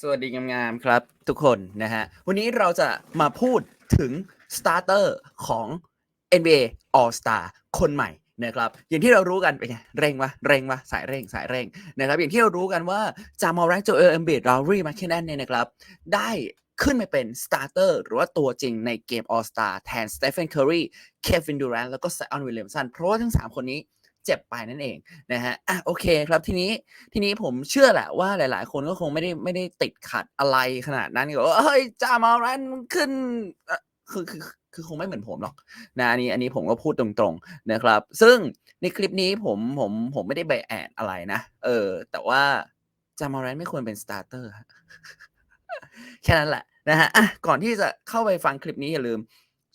สวัสดีงามๆครับทุกคนนะฮะ วันนี้เราจะมาพูดถึงสตาร์เตอร์ของ NBA All Star คนใหม่นะครับ อย่างที่เรารู้กันเป็นไงเร่งวะเร่งวะสายเร่งสายเร่งนะครับ อย่างที่เรารู้กันว่าจามอรังโจเอลเอมบิดลารีมาแคนนเนี่ยนะครับ ได้ขึ้นมาเป็นสตาร์เตอร์หรือว่าตัวจริงในเกม All Star แทนสเตฟ e นเคอรีเควินดูแรนแล้วก็ไซออนวิลเลียมสันเพราะว่าทั้ง 3 คนนี้ เจ็บไปนั่นเองนะฮะอะโอเคครับทีนี้ทีนี้ผมเชื่อแหละว่าหลาย ๆ คนก็คงไม่ได้ไม่ได้ติดขัดอะไรขนาดนั้นก็เฮ้ยจามารันขึ้นคือคือคือคงไม่เหมือนผมหรอกนะอันนี้อันนี้ผมก็พูดตรงๆนะครับ ซึ่งในคลิปนี้ผมผมผมไม่ได้ใบแอดอะไรนะ เออ แต่ว่าจามารันไม่ควรเป็นสตาร์เตอร์แค่นั้นแหละนะฮะะก่อนที่จะเข้าไปฟังคลิปนี้อย่าลืม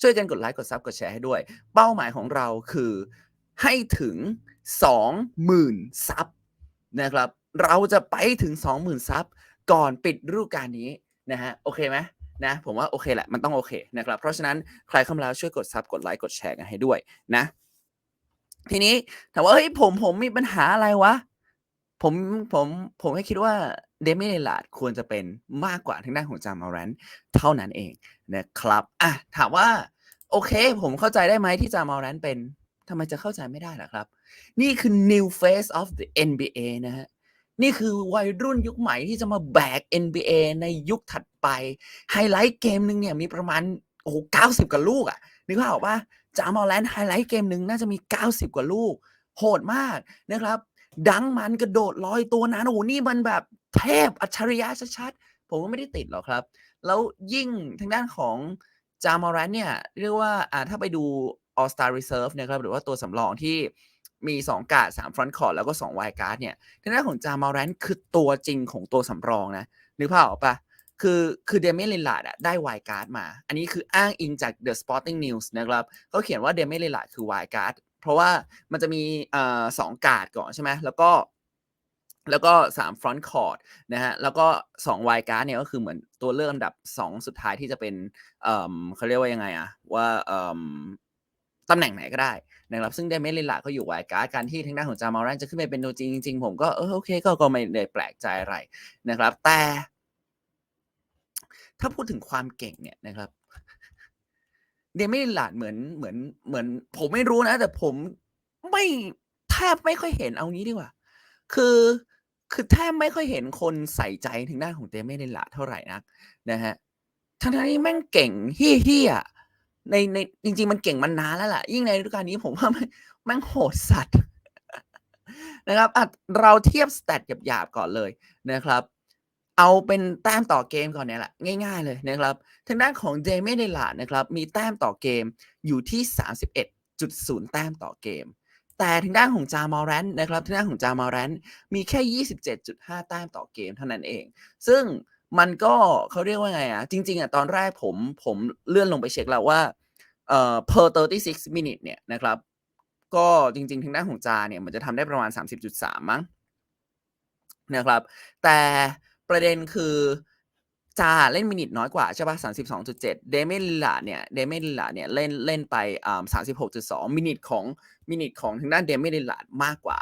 ช่วยกันกดไลค์กดซับกดแชร์ให้ด้วย เป้าหมายของเราคือ ให้ถึง 20,000 ซับนะครับ เราจะไปถึง 20,000 ซับก่อนปิดฤดูกาลนี้นะฮะโอเคไหมนะผมว่าโอเคแหละมันต้องโอเคนะครับ เพราะฉะนั้นใครเข้ามาแล้วช่วยกดซับกดไลค์กดแชร์กันให้ด้วยนะ ทีนี้ถามว่าเฮ้ยผมผมมีปัญหาอะไรวะ ผมผมผมให้คิดว่าเดมิเลลาดควรจะเป็นมากกว่าทางด้านของจามารันเท่านั้นเองนะครับอะถามว่า โอเค ผมเข้าใจได้ไหมที่จามารันเป็น ทำไมจะเข้าใจไม่ได้ล่ะครับ นี่คือ new face of the NBA นะฮะนี่คือวัยรุ่นยุคใหม่ที่จะมาแบก NBA ในยุคถัดไป ไฮไลท์เกมหนึ่งเนี่ยมีประมาณโอ้โหเก้าสิบกว่าลูกอะนึกภาพออกปะจามอลแลนด์ไฮไลท์เกมหนึ่งน่าจะมี 90 กว่าลูก โหดมากนะครับ ดังมันกระโดดลอยตัวนั้นโอ้โหนี่มันแบบเทพอัจฉริยะชัดๆ ผมก็ไม่ได้ติดหรอกครับ แล้วยิ่งทางด้านของจามอรันเนี่ย เรียกว่าอ่าถ้าไปดู All Star Reserve นะครับหรือว่าตัวสำรองที่มี 2 กาด3 front court แล้วก็2 wide guard เนี่ยทางด้านของจามอรันคือตัวจริงของตัวสำรองนะนึกภาพออกปะคือคือเดเมลิลลาดอะได้ wide guard มา อันนี้คืออ้างอิงจาก The Sporting News นะครับเขาเขียนว่าเดเมลิลลาดคือ wide guard เพราะว่ามันจะมีเอ่อสองการ์ดก่อนใช่ไหมแล้วก็แล้วก็3 front court นะฮะ แล้วก็2 wide guard เนี่ยก็คือเหมือนตัวเลือกอันดับ 2 สุดท้ายที่จะเป็นเอ่อเขาเรียกว่ายังไงอะว่าอ่อ ตำแหน่งไหนก็ได้นะครับซึ่งเดเมลิลาก็อยู่ wide guard การที่ทางด้านของจามอรันจะขึ้นไปเป็นตัวจริงจริงๆผมก็เออโอเคก็ก็ไม่ได้แปลกใจอะไรนะครับ แต่ ถ้าพูดถึงความเก่งเนี่ยนะครับเดเมลิลาเหมือนเหมือนเหมือน ผมไม่รู้นะ แต่ผมไม่แทบไม่ค่อยเห็นเอางี้ดีกว่า คือคือแทบไม่ค่อยเห็นคนใส่ใจถึงด้านของเดเมลิลาเท่าไหร่นักนะฮะทั้งๆที่แม่งเก่งเฮี้ยๆ ในในจริง ๆ มันเก่งมันนานแล้วล่ะ ยิ่งในฤดูกาลนี้ผมว่าแม่งโหดสัตว์นะครับอะเราเทียบสแตทหยาบๆก่อนเลยนะครับ เอาเป็นแต้มต่อเกมก่อนเนี่ยแหละง่ายๆเลยนะครับ ทางด้านของเดเมลิลาดนะครับ มีแต้มต่อเกมอยู่ที่ 31.0 แต้มต่อเกม แต่ทางด้านของจามอรันนะครับทางด้านของจามอรันมีแค่ 27.5 แต้มต่อเกมเท่านั้นเอง ซึ่ง มันก็เขาเรียกว่าไงอะ จริง ๆอะตอนแรกผมผมเลื่อนลงไปเช็คแล้วว่าเอ่อ per 36 minute เนี่ยนะครับ ก็จริง ๆ ทางด้านของจาเนี่ยมันจะทำได้ประมาณ 30.3 มั้งนะครับ แต่ประเด็นคือจาเล่นมินิทน้อยกว่าใช่ป่ะ32.7เดเมลิลาเนี่ย เดเมลิลาเนี่ยเล่นเล่นไปอ่า36.2มินิทของมินิทของทางด้านเดเมลิลามากกว่า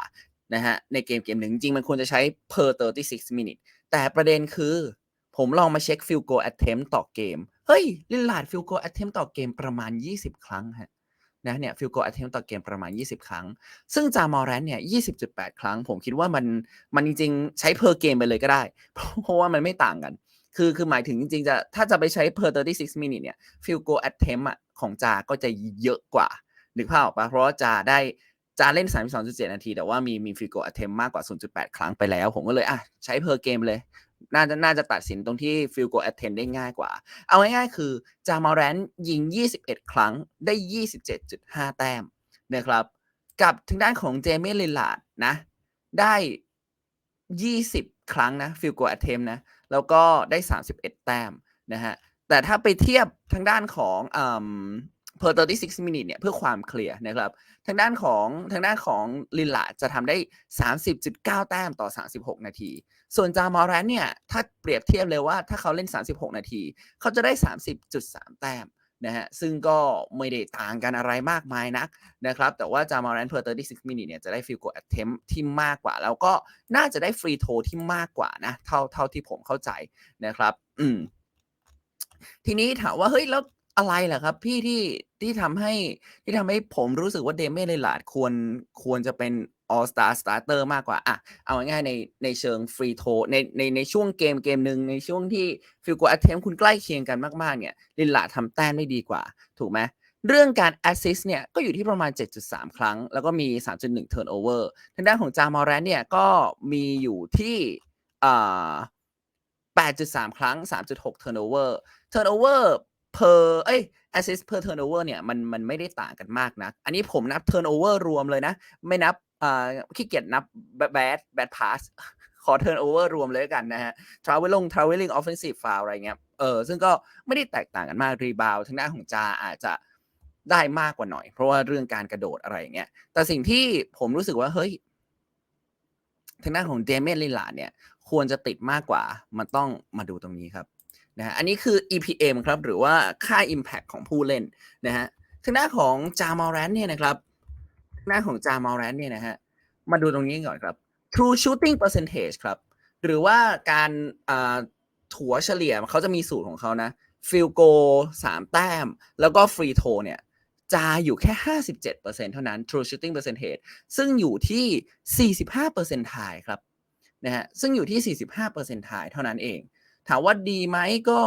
นะฮะในเกมเกมหนึ่งจริงมันควรจะใช้ per 36 minute แต่ประเด็นคือ ผมลองมาเช็ค field goal attempt ต่อเกม เฮ้ย ลิลลาด field goal attempt ต่อเกมประมาณ 20 ครั้งฮะนะเนี่ย field goal attempt ต่อเกมประมาณ 20 ครั้ง ซึ่งจามอรันเนี่ย 20.8 ครั้ง ผมคิดว่ามันมันจริง ๆ ใช้ per game ไปเลยก็ได้ เพราะว่ามันไม่ต่างกัน คือคือหมายถึงจริง ๆ จะถ้าจะไปใช้ per 36 minute เนี่ย field goal attempt อะของจาก็จะเยอะกว่านึกภาพออกปะเพราะว่าจาได้จาเล่น 32.7 นาที แต่ว่ามีมี field goal attempt มากกว่า 0.8 ครั้งไปแล้ว ผมก็เลยอะใช้ per game เลย น่าจะน่าจะตัดสินตรงที่ field goal attempt ได้ง่ายกว่า เอาง่ายๆ คือจามอรันยิง 21 ครั้งได้ 27.5 แต้มนะครับ กับทางด้านของเจเมลิลลาดนะ ได้ 20 ครั้งนะ field goal attempt นะ แล้วก็ได้ 31 แต้มนะฮะ แต่ถ้าไปเทียบทางด้านของอ per 36 minute เนี่ยเพื่อความเคลียร์นะครับทางด้านของทางด้านของลิลลาจะทำได้ 30.9 แต้มต่อ 36 นาที ส่วนจามอรันเนี่ยถ้าเปรียบเทียบเลยว่าถ้าเขาเล่น 36 นาที เขาจะได้ 30.3 แต้มนะฮะซึ่งก็ไม่ได้ต่างกันอะไรมากมายนักนะครับแต่ว่าจามอรัน per 36 minute เนี่ยจะได้ field goal attempt ที่มากกว่า แล้วก็น่าจะได้ free throw ที่มากกว่านะเท่าเท่าที่ผมเข้าใจนะครับ อืมทีนี้ถามว่าเฮ้ยแล้ว อะไรล่ะครับพี่ที่ ที่ทำให้ที่ทำให้ผมรู้สึกว่าเดเม l ลลาดควรควรจะเป็น All Star Starter มากกว่าอะเอาง่ายๆในในเชิง free throw ในในในช่วงเกมเกมหนึ่งในช่วงที่ field goal attempt คุณใกล้เคียงกันมากๆเนี่ยลินลาทำแต้มได้ดีกว่า ถูกไหมเรื่องการ assist เนี่ยก็อยู่ที่ประมาณ 7.3 ครั้ง แล้วก็มี 3.1 turnover ทางด้านของจามอแรนเนี่ยก็มีอยู่ที่อ่า8.3 ครั้ง 3.6 turnover turnover per เอ้ย assist per turnover เนี่ยมันมันไม่ได้ต่างกันมากนะอันนี้ผมนับ turnover รวมเลยนะ ไม่นับอ่าขี้เกียจนับ bad bad pass ขอ turnover รวมเลยกันนะฮะ traveling traveling offensive foul อะไรเงี้ยเออซึ่งก็ไม่ได้แตกต่างกันมาก rebound ทางด้านของจาอาจจะได้มากกว่าหน่อย เพราะว่าเรื่องการกระโดดอะไรอย่างเงี้ยแต่สิ่งที่ผมรู้สึกว่า เฮ้ยทางด้านของเดเม n ลิลาเนี่ย ควรจะติดมากกว่า มันต้องมาดูตรงนี้ครับ นะฮะอันนี้คือ EPM ครับหรือว่าค่า Impact ของผู้เล่นนะฮะทางด้าของจามอแรนเนี่ยนะครับทางด้าของจามอแรนเนี่ยนะฮะมาดูตรงนี้ก่อนครับ True Shooting Percentage ครับหรือว่าการถัวเฉลี่ยเขาจะมีสูตรของเขานะ Field Goal 3แต้ม แล้วก็ Free Throw เนี่ยจะอยู่แค่ 57%เท่านั้น True Shooting Percentage ซึ่งอยู่ที่ 45%ทายครับนะฮะซึ่งอยู่ที่ 45%ทายเท่านั้นเอง ถามว่าดีไหมก็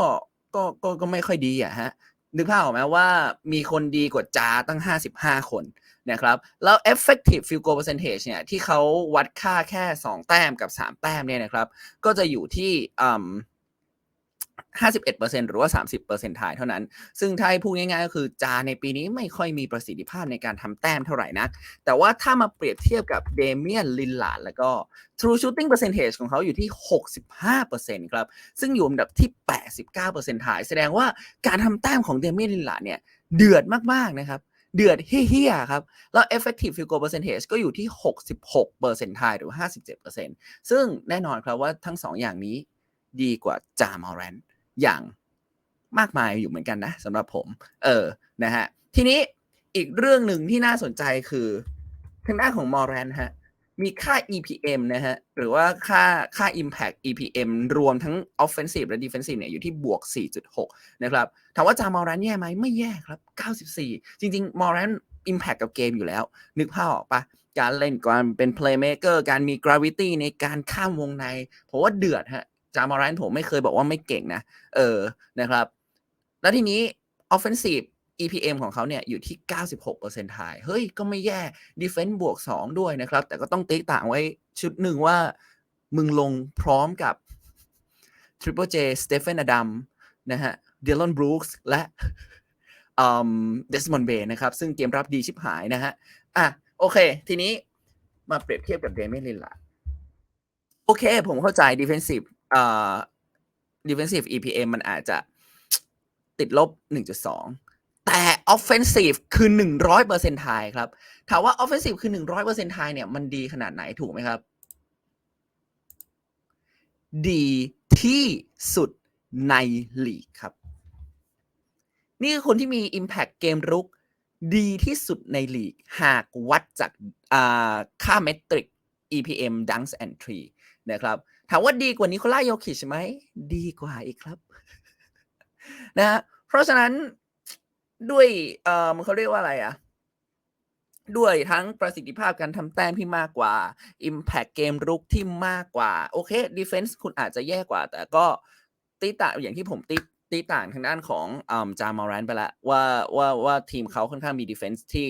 ก็ก็ก็ไม่ค่อยดีอะฮะนึกภาพออกไหมว่ามีคนดีกว่าจาตั้ง 55 คนนะครับแล้ว effective field goal percentage เนี่ยที่เขาวัดค่าแค่ 2 แต้มกับ 3 แต้มเนี่ยนะครับ ก็จะอยู่ที่อืม 51%หรือว่า 30%ทายเท่านั้น ซึ่งถ้าให้พูดง่ายๆ ก็คือจาในปีนี้ไม่ค่อยมีประสิทธิภาพในการทำแต้มเท่าไหร่นัก แต่ว่าถ้ามาเปรียบเทียบกับเดเมียนลินหลาร์ดแล้วก็ True Shooting Percentage ของเขาอยู่ที่ 65%ครับ ซึ่งอยู่อันดับที่ 89%ถ่าย แสดงว่าการทำแต้มของเดเมียนลินหลาร์ดเนี่ย เดือดมากๆนะครับเดือดเฮี้ยๆครับ แล้ว Effective Field Goal Percentage ก็อยู่ที่ 66%ถ่ายหรือ 57%ซึ่งแน่นอนครับว่าทั้ง 2 อย่างนี้ ดีกว่าจามอแรนอย่างมากมายอยู่เหมือนกันนะสำหรับผม เออนะฮะทีนี้อีกเรื่องหนึ่งที่น่าสนใจคือทางด้านของมอแรนฮะมีค่า EPM นะฮะ หรือว่าค่าค่า Impact EPM รวมทั้ง Offensive และ Defensive เนี่ยอยู่ที่บวก 4.6 นะครับ ถามว่าจามอรันแย่ไหมไม่แย่ครับ 94 จริง ๆ มอรัน Impact กับเกมอยู่แล้ว นึกภาพออกปะการเล่นการเป็น Playmaker การมี Gravity ในการข้ามวงใน ผมว่าเดือดฮะ จามอรันผมไม่เคยบอกว่าไม่เก่งนะ เออนะครับ แล้วทีนี้ Offensive EPM ของเขาเนี่ยอยู่ที่ 96%ทายเฮ้ย ก็ไม่แย่ Defense บวก 2 ด้วยนะครับ แต่ก็ต้องติ๊กต่างไว้ชุดหนึ่งว่า มึงลงพร้อมกับ Triple J Stephen Adam นะฮะ Dylan Brooks และอืม Desmond Bay นะครับ ซึ่งเกมรับดีชิบหายนะฮะ อะ โอเค ทีนี้มาเปรียบเทียบกับเดเม n ลินลาโอเค ผมเข้าใจ Defensive อ่า Defensive EPM มันอาจจะติดลบ 1.2 แต่ Offensive คือ 100%ทายครับ ถามว่า Offensive คือ 100%ทายเนี่ย มันดีขนาดไหนถูกไหมครับ ดีที่สุดในลีกครับ นี่คือคนที่มี Impact เกมรุก ดีที่สุดในลีก หากวัดจากอ่าค่าเมตริก EPM Dunks and Tree นะครับ ถามว่าดีกว่านิโคลาโยคิชไหมดีกว่าอีกครับนะฮะเพราะฉะนั้นด้วยเอ่อเขาเรียกว่าอะไรอะด้วยทั้งประสิทธิภาพการทำแต้มที่มากกว่า Impact เกมรุกที่มากกว่า โอเค Defense คุณอาจจะแย่กว่า แต่ก็ตีต่างอย่างที่ผมตีตีต่างทางด้านของอจามอรันไปล้วว่าว่าว่าทีมเขาค่อนข้างมี Defense ที่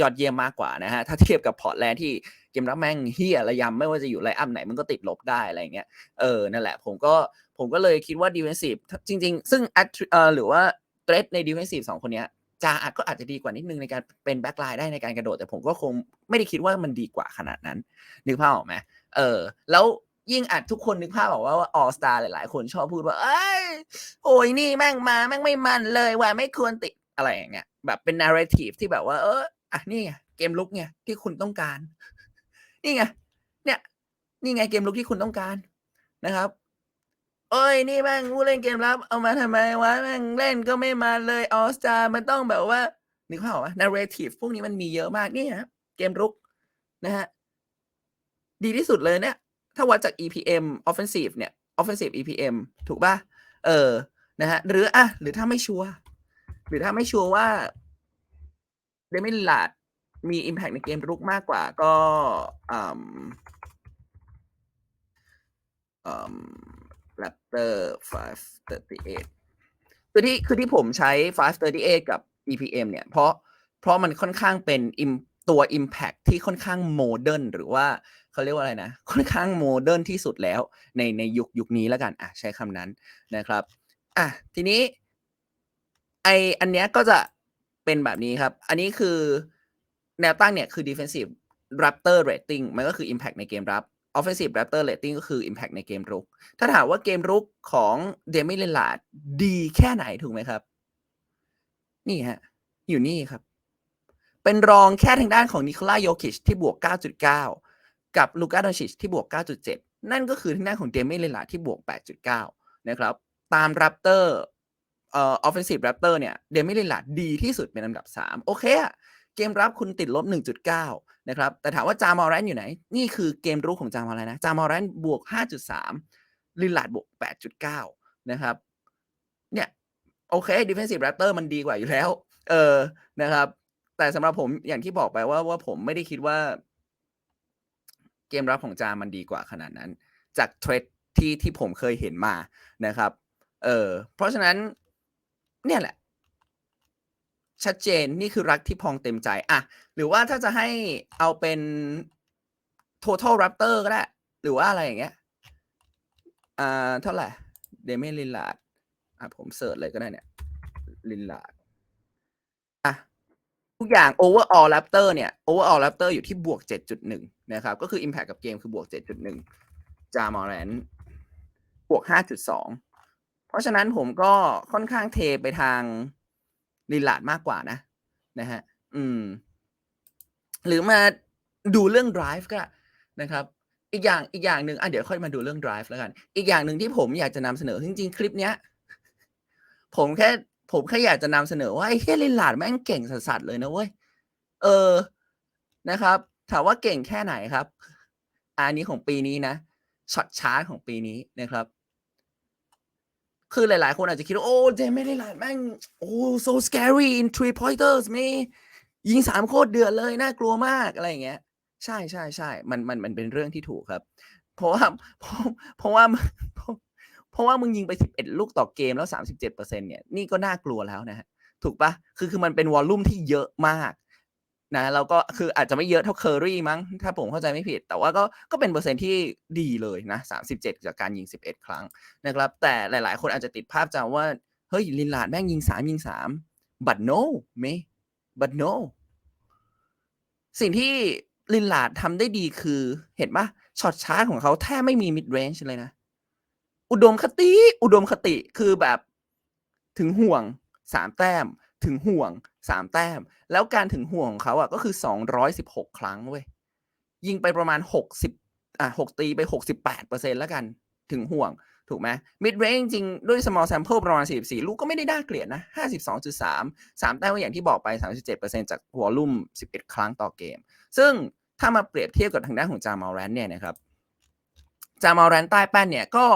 ยอดเยี่ยมมากกว่านะฮะถ้าเทียบกับพอร์ตแลนด์ที่เกมรับแม่งเฮียระยำไม่ว่าจะอยู่ไลอัพไหนมันก็ติดลบได้อะไรเงี้ยเออนั่นแหละผมก็ผมก็เลยคิดว่า defensive จริง ๆ ซึ่ง attri- เอ่อหรือว่า threat ใน defensive สองคนเนี้ยจาอาจก็อาจจะดีกว่านิดนึงในการเป็น backline ได้ในการกระโดด แต่ผมก็คงไม่ได้คิดว่ามันดีกว่าขนาดนั้น นึกภาพออกไหมเออ แล้วยิ่งอาจทุกคนนึกภาพออกว่าว่า all star หลาย ๆ คนชอบพูดว่า เอ้ยโอ้ยนี่แม่งมาแม่งไม่มันเลยว่าไม่ควรติดอะไรอย่างเงี้ยแบบเป็น narrative ที่แบบว่าเออ อะนี่ไงเกมลุกไงที่คุณต้องการ นี่ไงเนี่ย นี่ไงเกมลุกที่คุณต้องการนะครับโอ้ยนี่แม่งผู้เล่นเกมรับเอามาทำไมวะแม่งเล่นก็ไม่มาเลยออสตามันต้องแบบว่านึกภาพออกไหม narrative พวกนี้มันมีเยอะมากนี่ฮะเกมรุกนะฮะดีที่สุดเลยเนี่ย ถ้าวัดจาก EPM offensive เนี่ย offensive EPM ถูกป่ะ เออ นะฮะ หรืออะ หรือถ้าไม่ชัวร์ หรือถ้าไม่ชัวร์ว่า เดมิลลาดมี impact ในเกมรุกมากกว่า ก็อืมอืม Raptor 538 คือที่คือที่ผมใช้ 538 กับ EPM เนี่ย เพราะเพราะมันค่อนข้างเป็นตัว Impact ที่ค่อนข้างโมเดิร์นหรือว่าเขาเรียกว่าอะไรนะ ค่อนข้างโมเดิร์นที่สุดแล้ว ในในยุคยุคนี้แล้วกันอะใช้คำนั้นนะครับอะทีนี้ไออันเนี้ยก็จะ เป็นแบบนี้ครับ อันนี้คือแนวตั้งเนี่ยคือ defensive raptor rating มันก็คือ impact ในเกมรับ offensive raptor rating ก็คือ impact ในเกมรุก ถ้าถามว่าเกมรุกของเดมิเลลาดดีแค่ไหนถูกไหมครับ นี่ฮะ อยู่นี่ครับ เป็นรองแค่ทางด้านของนิโคลาโยคิชที่บวก 9.9 กับลูกาดอนชิชที่บวก 9.7 นั่นก็คือทางด้านของเดมิเลลาดที่บวก 8.9 นะครับ ตาม Raptor เอ่ อ offensive Raptor เนี่ยเดมิลิลาดดีที่สุดเป็นอันดับ 3 โอเคอะเกมรับคุณติดลบ 1.9 นะครับ แต่ถามว่าจามอรันอยู่ไหน นี่คือเกมรุกของจามอรันนะ จามอรันบวก 5.3 ลิลลาดบวก 8.9 นะครับ เนี่ย โอเค defensive Raptor มันดีกว่าอยู่แล้ว เออนะครับ แต่สำหรับผมอย่างที่บอกไปว่าว่าผมไม่ได้คิดว่า เกมรับของจามมันดีกว่าขนาดนั้น จากเทรดที่ที่ผมเคยเห็นมานะครับ เออเพราะฉะนั้น เนี่ยแหละ ชัดเจนนี่คือรักที่พองเต็มใจอะหรือว่าถ้าจะให้เอาเป็น total raptor ก็ได้ หรือว่าอะไรอย่างเงี้ยอ่าเท่าไหร่เดเมลินลาดอะผมเสิร์ชเลยก็ได้เนี่ย ลินลาดอะทุกอย่าง overall raptor เนี่ย overall raptor อยู่ที่บวก 7.1 นะครับ ก็คือ impact กับเกมคือบวก 7.1 จามอรนบวก 5.2 เพราะฉะนั้นผมก็ค่อนข้างเทไปทางลิลาดมากกว่านะนะฮะอืม หรือมาดูเรื่อง drive ก็นะครับอีกอย่างอีกอย่างหนึ่งอะเดี๋ยวค่อยมาดูเรื่อง drive แล้วกัน อีกอย่างหนึ่งที่ผมอยากจะนำเสนอจริงๆคลิปเนี้ย ผมแค่ผมแค่อยากจะนำเสนอว่าไอ้เฮียลิลาดแม่งเก่งสัสๆเลยนะเว้ยเออนะครับ ถามว่าเก่งแค่ไหนครับ อันนี้ของปีนี้นะช็อตชาร์ตของปีนี้นะครับ คือหลายๆ คนอาจจะคิดว่า โอ้เจไม่ได้หลาดแม่ง โอ้ so scary in three pointers มียิงสามโคตรเดือดเลย น่ากลัวมากอะไรอย่างเงี้ย ใช่ใช่ใช่มันมันมันเป็นเรื่องที่ถูกครับ เพราะว่าเพราะเพราะว่าเพราะว่ามึงยิงไป11ลูกต่อเกมแล้ว37%เนี่ย นี่ก็น่ากลัวแล้วนะฮะ ถูกปะคือคือมันเป็นวอลลุ่มที่เยอะมาก นะแล้วก็คืออาจจะไม่เยอะเท่าเคอรี่มั้ง ถ้าผมเข้าใจไม่ผิด แต่ว่าก็ก็เป็นเปอร์เซ็นที่ดีเลยนะ 37 จากการยิง 11 ครั้งนะครับ แต่หลาย ๆ คนอาจจะติดภาพจำว่า เฮ้ย ลินลาดแม่งยิง 3 ยิง 3 but no เม but no สิ่งที่ลินลาดทำได้ดีคือเห็นปะช็อตชาร์จของเขาแทบไม่มี mid range เลยนะ อุดมคติ อุดมคติคือแบบถึงห่วง3แต้ม ถึงห่วง3แต้ม แล้วการถึงห่วงของเขาอะก็คือ216ครั้งเว้ยยิงไปประมาณ60อะ6ตีไป68%แล้วกันถึงห่วงถูกไหม mid range จริงๆด้วย small sample ประมาณ 44 ลูกก็ไม่ได้น่าเกลียดนะ 52.3 3 แต้มอย่างที่บอกไป 37%จากวอลลุ่ม 11 ครั้งต่อเกม ซึ่งถ้ามาเปรียบเทียบกับทางด้านของจามาลแรนเนี่ยนะครับ จามาลแรนใต้แป้นเนี่ยก็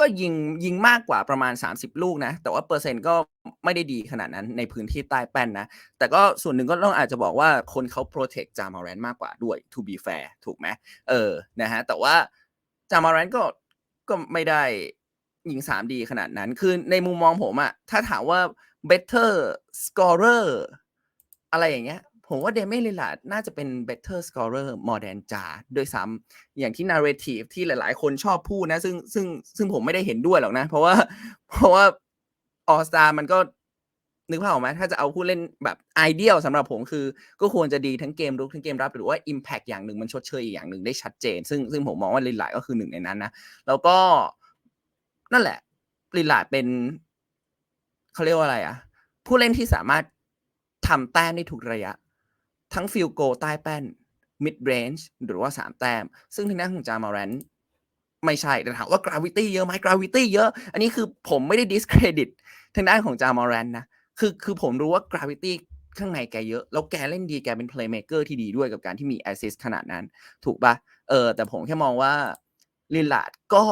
ก็ยิงยิงมากกว่าประมาณ 30 ลูกนะ แต่ว่าเปอร์เซ็นต์ก็ไม่ได้ดีขนาดนั้นในพื้นที่ใต้แป้นนะ แต่ก็ส่วนหนึ่งก็ต้องอาจจะบอกว่าคนเขา protect จามาแรนมากกว่าด้วย to be fair ถูกไหมเออนะฮะแต่ว่าจามาแรนก็ก็ไม่ได้ยิง 3 ดีขนาดนั้น คือในมุมมองผมอะถ้าถามว่า better scorer อะไรอย่างเงี้ย ผมว่าเดเมลิลาดน่าจะเป็น better scorer more than จาด้วยซ้ำอย่างที่ narrative ที่หลาย ๆ คนชอบพูดนะ ซึ่งซึ่งซึ่งผมไม่ได้เห็นด้วยหรอกนะ เพราะว่า เพราะว่า All Star มันก็นึกภาพออกไหมถ้าจะเอาผู้เล่นแบบ ideal สำหรับผมคือ ก็ควรจะดีทั้งเกมรุกทั้งเกมรับหรือว่า impact อย่างหนึ่งมันชดเชยอีกอย่างหนึ่งได้ชัดเจน ซึ่งซึ่งผมมองว่าลิลาดก็คือหนึ่งในนั้นนะแล้วก็นั่นแหละลิลาดเป็นเขาเรียกว่าอะไรอะผู้เล่นที่สามารถทำแต้มได้ทุกระยะ ทั้งฟิลโกใต้แป้น mid range หรือว่า 3 แต้ม ซึ่งทางด้านของจามาแรนไม่ใช่ แต่ถามว่า gravity เยอะไหม gravity เยอะ อันนี้คือผมไม่ได้ discredit ทางด้านของจามอรันนะ คือคือผมรู้ว่า gravity ข้างในแกเยอะ แล้วแกเล่นดีแกเป็น playmaker ที่ดีด้วยกับการที่มี assist ขนาดนั้น ถูกปะเออ แต่ผมแค่มองว่าลินลาดก็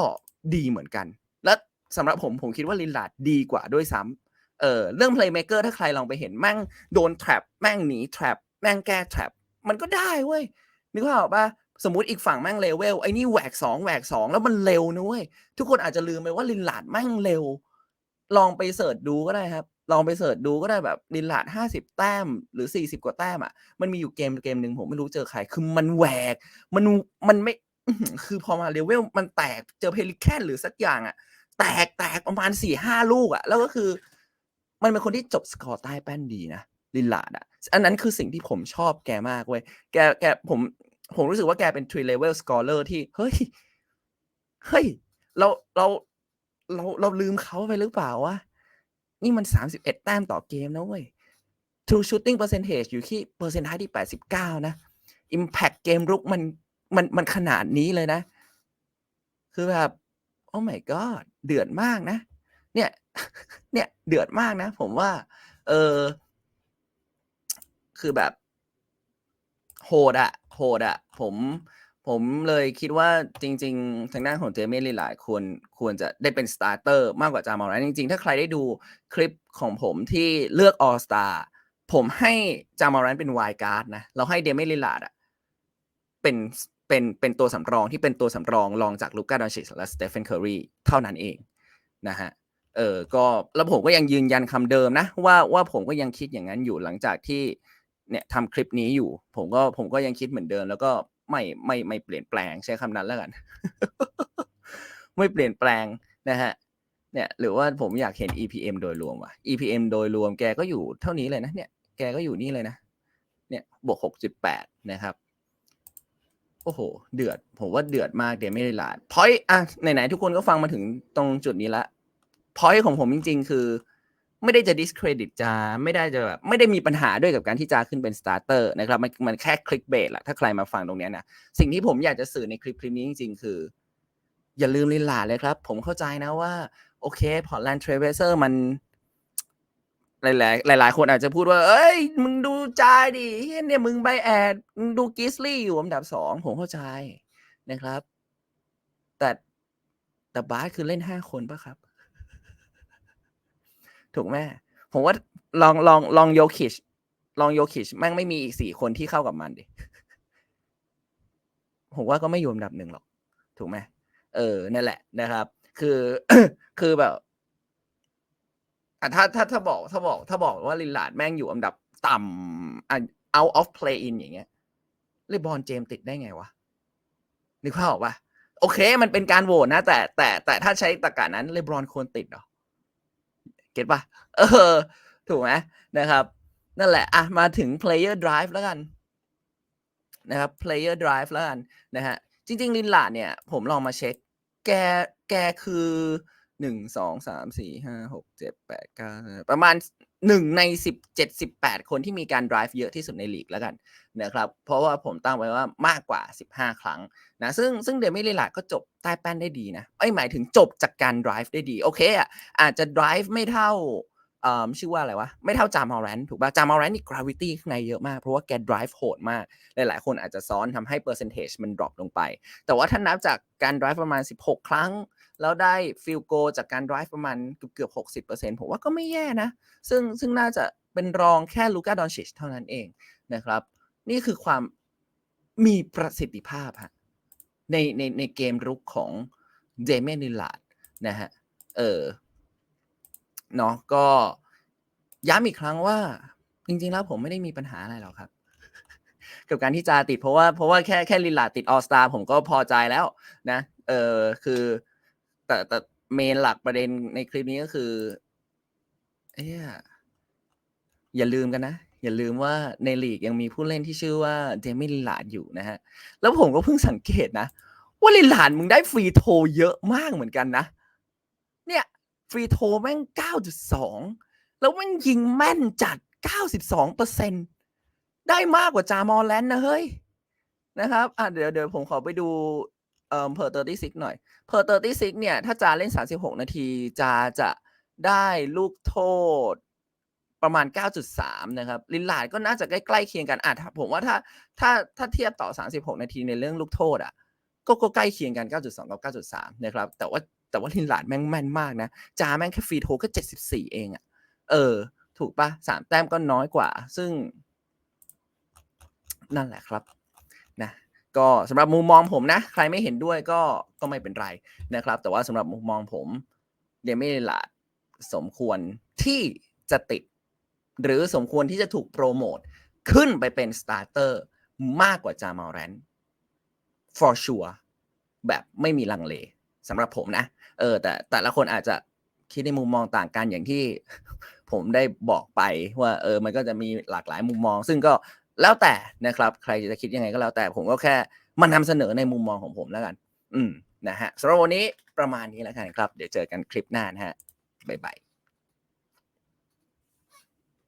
ดีเหมือนกัน และสำหรับผมผมคิดว่าลินลาดดีกว่าด้วยซ้ำเออเรื่อง playmaker ถ้าใครลองไปเห็นแม่งโดน trap แม่งหนี trap แม่งแก้ trap มันก็ได้เว้ยนึกภาพออกปะสมมติอีกฝั่งแม่งเลเวลไอ้นี่แหวกสองแหวกสองแล้วมันเร็วนะเว้ยทุกคนอาจจะลืมไปว่าลินลาดแม่งเร็ว ลองไปเสิร์ชดูก็ได้ครับ ลองไปเสิร์ชดูก็ได้แบบลินลาดห้าสิบแต้มหรือสี่สิบกว่าแต้มอะมันมีอยู่เกมเกมหนึ่งผมไม่รู้เจอใครคือมันแหวก มันมันไม่คือพอมาเลเวลมันแตกเจอเพลิแคนหรือสักอย่างอะ แตกแตกประมาณสี่ห้าลูกอะ แล้วก็คือ มันเป็นคนที่จบสกอร์ใต้แป้นดีนะ ลินลาดอะอันนั้นคือสิ่งที่ผมชอบแกมากเว้ยแกแกผมผมรู้สึกว่าแกเป็น three level scholar ที่ เฮ้ย เฮ้ย เราเราเราเราลืมเขาไปหรือเปล่าวะ นี่มัน 31 แต้มต่อเกมนะเว้ย true shooting percentage อยู่ที่เปอร์เซ็นต์ท้ายที่ 89 นะ impact เกมรุกมันมันมันขนาดนี้เลยนะ คือแบบโอ้ my god เดือดมากนะ เนี่ย เนี่ย เดือดมากนะ ผมว่า เออ คือแบบ โหดอะโหดอะผมผมเลยคิดว่าจริง ๆ ทางด้านของเจเม่ลิลาร์ควรควรจะได้เป็นสตาร์เตอร์มากกว่าจามอรันจริง ๆ ถ้าใครได้ดูคลิปของผมที่เลือก All Star ผมให้จามอรันเป็นไวการ์ดนะ เราให้เดเม่ลิลาร์ดอะเป็นเป็นเป็นตัวสำรองที่เป็นตัวสำรองรองจากลูก้าดอนชิชและสเตฟ n นเคอรีเท่านั้นเองนะฮะเออก็แล้วผมก็ยังยืนยันคำเดิมนะว่าว่าผมก็ยังคิดอย่างนั้นอยู่หลังจากที่ เนี่ยทำคลิปนี้อยู่ ผมก็ผมก็ยังคิดเหมือนเดิม แล้วก็ไม่ไม่ไม่เปลี่ยนแปลงใช้คำนั้นแล้วกัน ไม่เปลี่ยนแปลงนะฮะเนี่ยหรือว่าผมอยากเห็น EPM โดยรวมว่ะ EPM โดยรวมแกก็อยู่เท่านี้เลยนะเนี่ยแกก็อยู่นี่เลยนะเนี่ยบวกหกจุดแปดนะครับโอ้โห เดือด ผมว่าเดือดมากเดไม่ได้ลาดพอยอะไหนๆทุกคนก็ฟังมาถึงตรงจุดนี้ละพอยของผมจริง ๆ คือ ไม่ได้จะ discredit จาไม่ได้จะแบบไม่ได้มีปัญหาด้วยกับการที่จาขึ้นเป็น starter นะครับมันมันแค่ clickbait แหละถ้าใครมาฟังตรงนี้นะสิ่งที่ผมอยากจะสื่อในคลิปคลิปนี้จริง ๆ คือ อย่าลืมลินลาเลยครับ ผมเข้าใจนะว่า โอเคพอร์ตแลนด์เทรเวเซอร์มันหลายๆหลายๆคนอาจจะพูดว่า เอ้ย มึงดูจาดิเฮียเนี่ยมึงไปแอดมึงดูกิสลี่อยู่อันดับสองผมเข้าใจนะครับ แต่แต่บาสคือเล่นห้าคนปะครับ ถูกไหมผมว่าลองลองลองโยคิชลองโยคิชแม่งไม่มีอีกสี่คนที่เข้ากับมันดิผมว่าก็ไม่อยู่อันดับหนึ่งหรอก ถูกไหมเออนั่นแหละนะครับ คือคือแบบอะถ้าถ้าถ้าบอกถ้าบอก ถ้าบอกว่าลินลาดแม่งอยู่อันดับต่ำอะ out of play in อย่างเงี้ยเลบอนเจมติดได้ไงวะนึกภาพออกปะโอเค มันเป็นการโหวตนะ แต่แต่แต่ถ้าใช้ตรรกะนั้นเลบรอนควรติดเหรอ ก็ตปะเออ ถูกไหมนะครับ นั่นแหละ อะ มาถึง player drive แล้วกันนะครับ player drive แล้วกันนะฮะ จริง ๆ ลินลาดเนี่ย ผมลองมาเช็ค แก แกคือหนึ่งสองสามสี่ห้าหกเจ็ดแปดเก้าประมาณ หนึ่งในสิบเจ็ดสิบแปดคนที่มีการ drive เยอะที่สุดในลีกแล้วกันนะครับเพราะว่าผมตั้งไว้ว่ามากกว่าสิบห้าครั้งนะซึ่งซึ่งเดมิลิลาก็จบใต้แป้นได้ดีนะไอ้หมายถึงจบจากการ drive ได้ดี โอเคอะอาจจะ drive ไม่เท่าเอ่อชื่อว่าอะไรวะ ไม่เท่าจามอรันถูกป่ะจามอรันนี่ gravity ข้างในเยอะมาก เพราะว่าแก drive โหดมาก หลาย ๆ คนอาจจะซ้อนทำให้ percentage มัน drop ลงไป แต่ว่าถ้านับจากการ drive ประมาณ 16 ครั้ง แล้วได้ field goal จากการ drive ประมาณเกือบเกือบ60%ผมว่าก็ไม่แย่นะ ซึ่งซึ่งน่าจะเป็นรองแค่ลูก้าดอนชิชเท่านั้นเองนะครับ นี่คือความมีประสิทธิภาพฮะในในในเกมรุกของเจเมนิลาดนะฮะ เออเนาะก็ย้ำอีกครั้งว่า จริง ๆ แล้วผมไม่ได้มีปัญหาอะไรหรอกครับ กับการที่จาติดเพราะว่าเพราะว่าแค่แค่ลิลาติดออสตาผมก็พอใจแล้วนะ เออคือ แต่แต่เมนหลักประเด็นในคลิปนี้ก็คือ เอ้ยอย่าลืมกันนะ อย่าลืมว่าในลีกยังมีผู้เล่นที่ชื่อว่าเจมี่ลิลาดอยู่นะฮะ แล้วผมก็เพิ่งสังเกตนะ ว่าลิลาร์ดมึงได้ฟรีโทเยอะมากเหมือนกันนะ เนี่ย ฟรีโทแม่ง 9.2 แล้วแม่งยิงแม่นจัด 92เปอร์เซ็นได้มากกว่าจามอลแลนด์นะเฮ้ยนะครับอะเดี๋ยวเดี๋ยวผมขอไปดู เอ่อเพอร์36หน่อยเพอร์36เนี่ย ถ้าจาเล่น 36 นาทีจาจะได้ลูกโทษประมาณ 9.3 นะครับ ลินลาดก็น่าจะใกล้ๆเคียงกันอะผมว่าถ้าถ้าถ้าเทียบต่อ 36 นาทีในเรื่องลูกโทษอะก็ก็ใกล้เคียงกัน 9.2 กับ 9.3 นะครับ แต่ว่าแต่ว่าลินลาดแม่งแม่นมากนะจาแม่งแค่ฟรีโทก็ 74 เองอะ เออ ถูกปะสามแต้มก็น้อยกว่า ซึ่ง นั่นแหละครับ นะ ก็สำหรับมุมมองผมนะ ใครไม่เห็นด้วยก็ก็ไม่เป็นไรนะครับ แต่ว่าสำหรับมุมมองผมเดมิลาดสมควรที่จะติด หรือสมควรที่จะถูกโปรโมทขึ้นไปเป็นสตาร์เตอร์มากกว่าจามาแรน for sure แบบไม่มีลังเลสำหรับผมนะ เออ แต่แต่ละคนอาจจะคิดในมุมมองต่างกันอย่างที่ผมได้บอกไปว่า เออ มันก็จะมีหลากหลายมุมมอง ซึ่งก็ แล้วแต่นะครับ ใครจะคิดยังไงก็แล้วแต่ผมก็แค่มันำเสนอในมุมมองของผมแล้วกัน อืมนะฮะสำหรับวันนี้ประมาณนี้แล้วกันครับ เดี๋ยวเจอกันคลิปหน้านะฮะบ๊ายบาย